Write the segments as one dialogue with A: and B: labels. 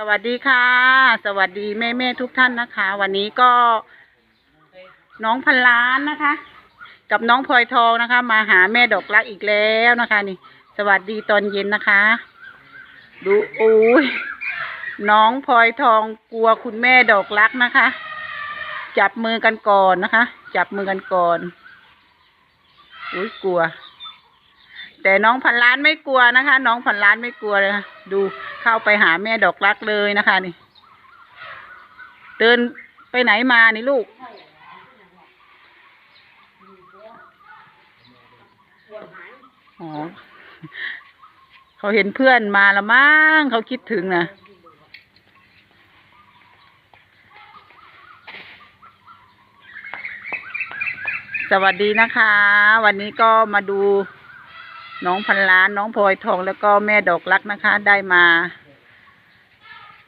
A: สวัสดีค่ะ สวัสดีแม่แม่ๆทุกท่านนะคะ วันนี้ก็น้องพันล้านนะคะ กับน้องพลอยทองนะคะ มาหาแม่ดอกรักอีกแล้วนะคะ นี่ สวัสดีตอนเย็นนะคะ ดูอุ้ยน้องพลอยทองกลัวคุณแม่ดอกรักนะคะ จับมือกันก่อนนะคะ จับมือกันก่อนอุ้ยกลัว แต่น้องพันล้านไม่กลัวนะคะ น้องพันล้านไม่กลัวเลยค่ะดูเข้าไปหาแม่ดอกรักเลยนะคะ นี่ เดินไปไหนมานี่ลูก อ๋อเขาเห็นเพื่อนมาละมั้งเขาคิดถึงนะสวัสดีนะคะ วันนี้ก็มาดู น้องพันล้านน้องพลอยทองแล้วก็แม่ดอกรักนะคะ ได้มา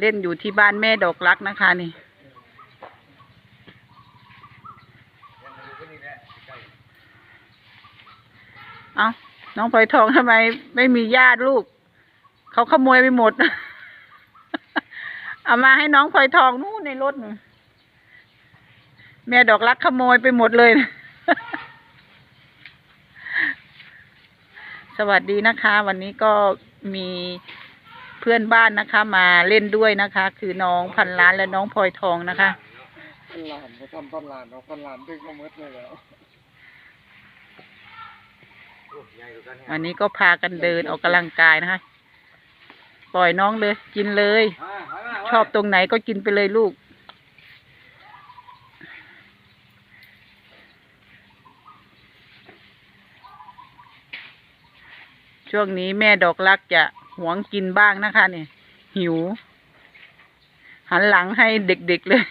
A: เล่นอยู่ที่บ้านแม่ดอกรักนะคะนี่ เอาน้องพลอยทองทำไม ไม่มีญาติลูก เขาขโมยไปหมด เอามาให้น้องพลอยทองนู่นในรถนู่นแม่ดอกรักขโมยไปหมดเลย สวัสดีนะคะ วันนี้ก็มีเพื่อนบ้านนะคะ มาเล่นด้วยนะคะ คือน้องพันล้านและน้องพลอยทองนะคะ
B: พันล้านเขาทำพันล้านเขาพันล้านดึงมาหมดเลยแล้ว
A: วันนี้ก็พากันเดินออกกำลังกายนะคะ ปล่อยน้องเลย กินเลย ชอบตรงไหนก็กินไปเลยลูก ช่วงนี้แม่ดอกรักจะหวงกินบ้างนะคะเนี่ยหิว หันหลังให้เด็กๆเลย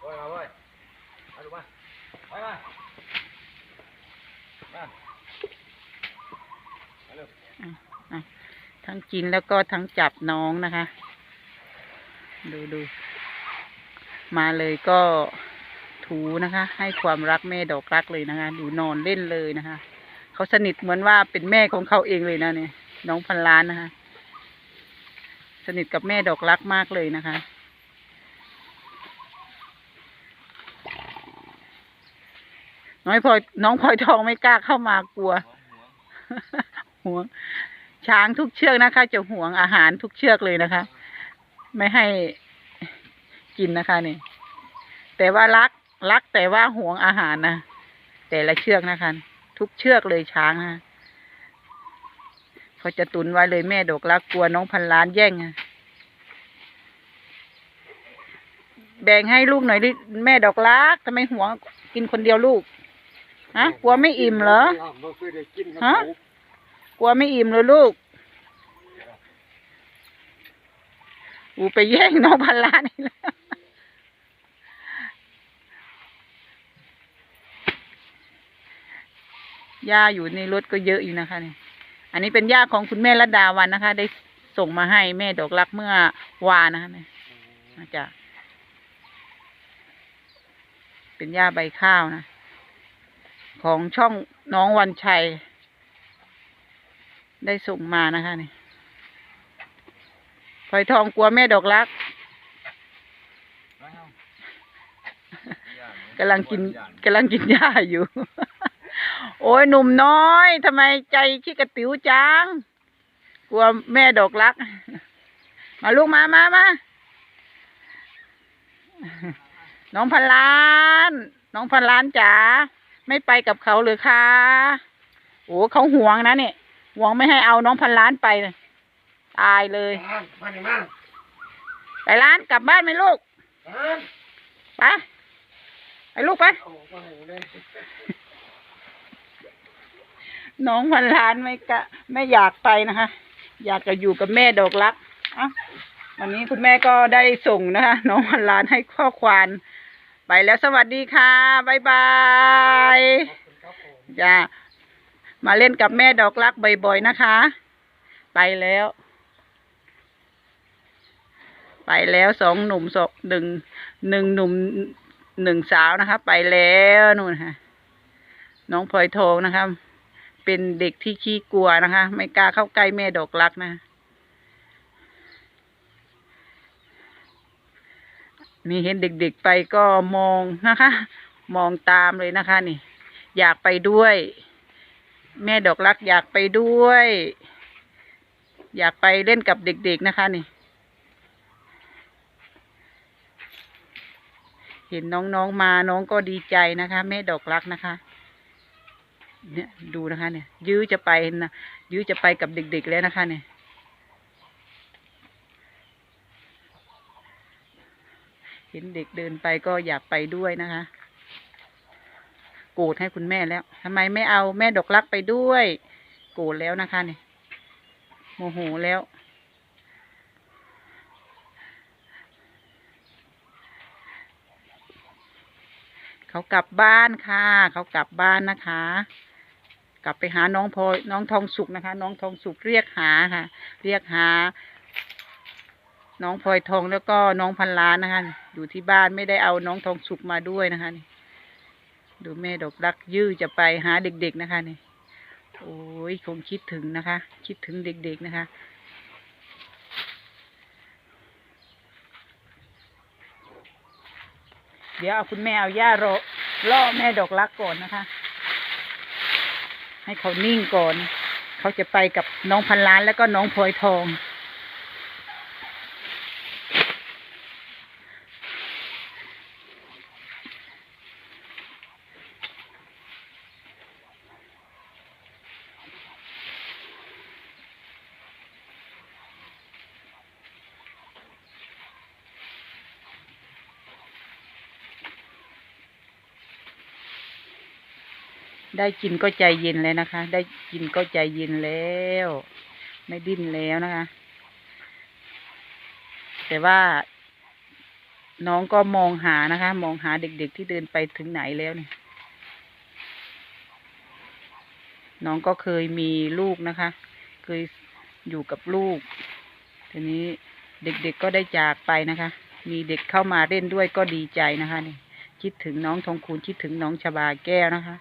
B: โอ้ยมาเว้ยมาดูมาไปมามามาเร็ว
A: อะ ทั้งกินแล้วก็ทั้งจับน้องนะคะ ดูดู มาเลยก็ถูนะคะ ให้ความรักแม่ดอกรักเลยนะคะ ดูนอนเล่นเลยนะคะ เขาสนิทเหมือนว่าเป็นแม่ของเขาเองเลยนะเนี่ย น้องพันล้านนะคะ สนิทกับแม่ดอกรักมากเลยนะคะน้อยพลอยน้องพลอยทองไม่กล้าเข้ามากลัวห่วง ช้างทุกเชือกนะคะ จะห่วงอาหารทุกเชือกเลยนะคะ ไม่ให้กินนะคะนี่ แต่ว่ารักรักแต่ว่าห่วงอาหารนะแต่ละเชือกนะคะ ทุกเชือกเลยช้างนะเขาจะตุนไว้เลยแม่ดอกรักกลัวน้องพันล้านแย่งอะแบ่งให้ลูกหน่อยดิแม่ดอกรักทำไมห่วงกินคนเดียวลูกฮะกลัวไม่อิ่มเหรอฮะ ลัวไม่อิ่มเลยลูก อูไปแย่งน้องพันล้านนี่แล้วหญ้าอยู่ในรถก็เยอะอยู่นะคะเนี่ยอันนี้เป็นหญ้าของคุณแม่รัดดาวันนะคะ ได้ส่งมาให้แม่ดอกรักเมื่อวานนะคะเนี่ยน่าจะเป็นหญ้าใบข้าวนะ ของช่องน้องวันชัย ได้ส่งมานะคะนี่พลอยทองกลัวแม่ดอกรักกำลังกินกำลังกินหญ้าอยู่ โอ้ยหนุ่มน้อยทำไมใจขี้กระติ๋วจัง กลัวแม่ดอกรัก มาลูกมามามาน้องพันล้าน น้องพันล้านจ๋าไม่ไปกับเขาเลยค่ะโอ้เขาห่วงนะเนี่ย ห่วงไม่ให้เอาน้องพันล้านไปเลยตายเลย
B: มามานี่มา
A: ไปร้านกลับบ้านไหมลูก
B: มา
A: ไปไปลูกไป
B: โอ้มาหูเลย
A: น้องพันล้านไม่กะไม่อยากไปนะคะ อยากจะอยู่กับแม่ดอกรักเอ้าวันนี้คุณแม่ก็ได้ส่งนะคะ น้องพันล้านให้ข้อควานไปแล้วสวัสดีค่ะ บ๊ายบาย
B: ครับผม
A: จ้า มาเล่นกับแม่ดอกรักบ่อยๆนะคะ ไปแล้ว ไปแล้วสองหนุ่มสองหนึ่งหนึ่งหนุ่มหนึ่งสาวนะคะ ไปแล้วนู่นค่ะ น้องพลอยทองนะคะ เป็นเด็กที่ขี้กลัวนะคะ ไม่กล้าเข้าใกล้แม่ดอกรักนะ นี่เห็นเด็กๆไปก็มองนะคะ มองตามเลยนะคะ นี่ อยากไปด้วย แม่ดอกรักอยากไปด้วย อยากไปเล่นกับเด็กๆนะคะนี่ เห็นน้องๆมาน้องก็ดีใจนะคะ แม่ดอกรักนะคะ เนี่ยดูนะคะ เนี่ย ยื้อจะไปนะยื้อจะไปกับเด็กๆแล้วนะคะเนี่ยเห็นเด็กเดินไปก็อยากไปด้วยนะคะ โกรธให้คุณแม่แล้วทำไมไม่เอาแม่ดอกรักไปด้วย โกรธแล้วนะคะเนี่ยโมโหแล้ว เขากลับบ้านค่ะ เขากลับบ้านนะคะ กลับไปหาน้องพลอยน้องทองสุกนะคะ น้องทองสุกเรียกหาค่ะ เรียกหาน้องพลอยทองแล้วก็น้องพันล้านนะคะ อยู่ที่บ้านไม่ได้เอาน้องทองสุกมาด้วยนะคะนี่ ดูแม่ดอกรักยื้อจะไปหาเด็กๆนะคะนี่โอ้ยคงคิดถึงนะคะ คิดถึงเด็กๆนะคะเดี๋ยวเอาคุณแม่เอาย่ารอล่อแม่ดอกรักก่อนนะคะ ให้เขานิ่งก่อน เขาจะไปกับน้องพันล้านแล้วก็น้องพลอยทอง ได้กินก็ใจเย็นเลยนะคะ ได้กินก็ใจเย็นแล้ว ไม่ดิ้นแล้วนะคะ แต่ว่า น้องก็มองหานะคะ มองหาเด็กๆที่เดินไปถึงไหนแล้วเนี่ย น้องก็เคยมีลูกนะคะ เคยอยู่กับลูก ทีนี้เด็กๆก็ได้จากไปนะคะ มีเด็กเข้ามาเล่นด้วยก็ดีใจนะคะนี่คิดถึงน้องทองคูณคิดถึงน้องชบาแก้วนะคะ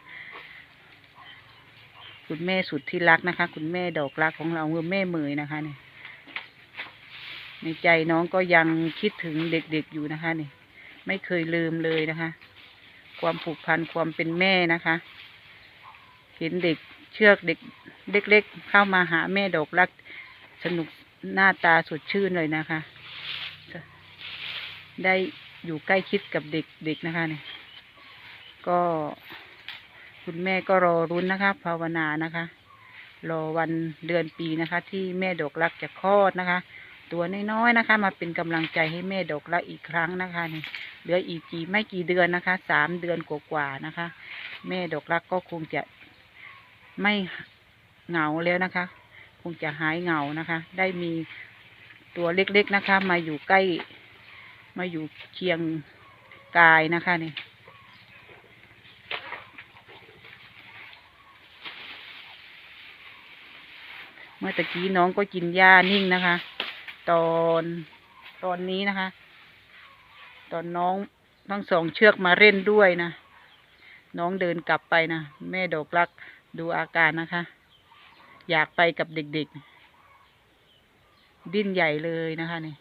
A: คุณแม่สุดที่รักนะคะ คุณแม่ดอกรักของเราคือแม่เมยนะคะเนี่ยในใจน้องก็ยังคิดถึงเด็กๆอยู่นะคะเนี่ยไม่เคยลืมเลยนะคะ ความผูกพันความเป็นแม่นะคะ เห็นเด็กเชือกเด็กเล็ก ๆ เข้ามาหาแม่ดอกรัก สนุกหน้าตาสดชื่นเลยนะคะ ได้อยู่ใกล้ชิดกับเด็กๆนะคะเนี่ยก็ คุณแม่ก็รอรุ้นนะคะ ภาวนานะคะ รอวันเดือนปีนะคะ ที่แม่ดอกรักจะคลอดนะคะ ตัวน้อยๆนะคะ มาเป็นกำลังใจให้แม่ดอกรักอีกครั้งนะคะนี่เหลืออีกกี่ไม่กี่เดือนนะคะสามเดือนกว่าๆนะคะ แม่ดอกรักก็คงจะไม่เหงาแล้วนะคะ คงจะหายเหงานะคะ ได้มีตัวเล็กๆนะคะ มาอยู่ใกล้ มาอยู่เคียงกายนะคะนี่ เมื่อตะกี้น้องก็กินหญ้านิ่งนะคะ ตอนตอนนี้นะคะ ตอนน้องทั้งสองเชือกมาเล่นด้วยนะ น้องเดินกลับไปนะ แม่ดอกรักดูอาการนะคะ อยากไปกับเด็กๆ ดิ้นใหญ่เลยนะคะนี่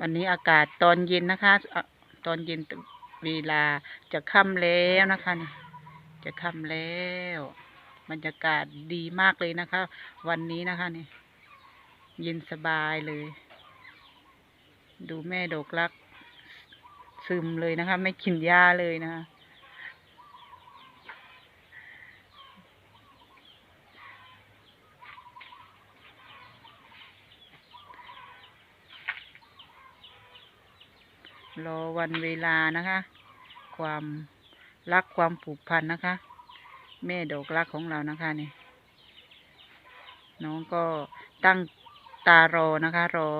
A: วันนี้อากาศตอนเย็นนะคะตอนเย็นเวลาจะค่ำแล้วนะคะ จะค่ำแล้วบรรยากาศดีมากเลยนะคะ วันนี้นะคะนี่เย็นสบายเลย ดูแม่ดอกรัก ซึมเลยนะคะ ไม่กินหญ้าเลยนะคะ รอวันเวลานะคะ ความรักความผูกพันนะคะ แม่ดอกรักของเรานะคะนี่น้องก็ตั้งตารอนะคะ รอ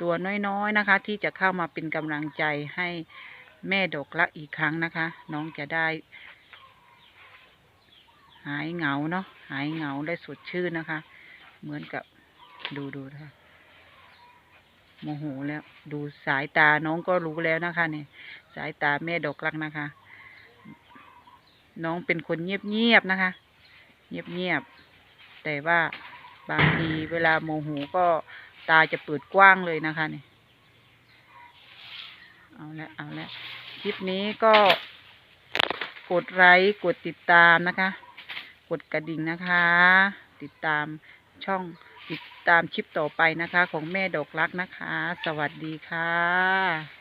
A: ตัวน้อยๆนะคะ ที่จะเข้ามาเป็นกำลังใจให้แม่ดอกรักอีกครั้งนะคะ น้องจะได้ หายเหงาเนาะหายเหงาได้สดชื่นนะคะ เหมือนกับดูดูนะคะ โมโหแล้ว ดูสายตาน้องก็รู้แล้วนะคะเนี่ยสายตาแม่ดอกรักนะคะ น้องเป็นคนเงียบๆนะคะ เงียบๆแต่ว่าบางทีเวลาโมโหก็ตาจะเปิดกว้างเลยนะคะเนี่ยเอาละเอาละคลิปนี้ก็กดไลค์กดติดตามนะคะ กดกระดิ่งนะคะ ติดตามช่อง ตามคลิปต่อไปนะคะ ของแม่ดอกรักนะคะ สวัสดีค่ะ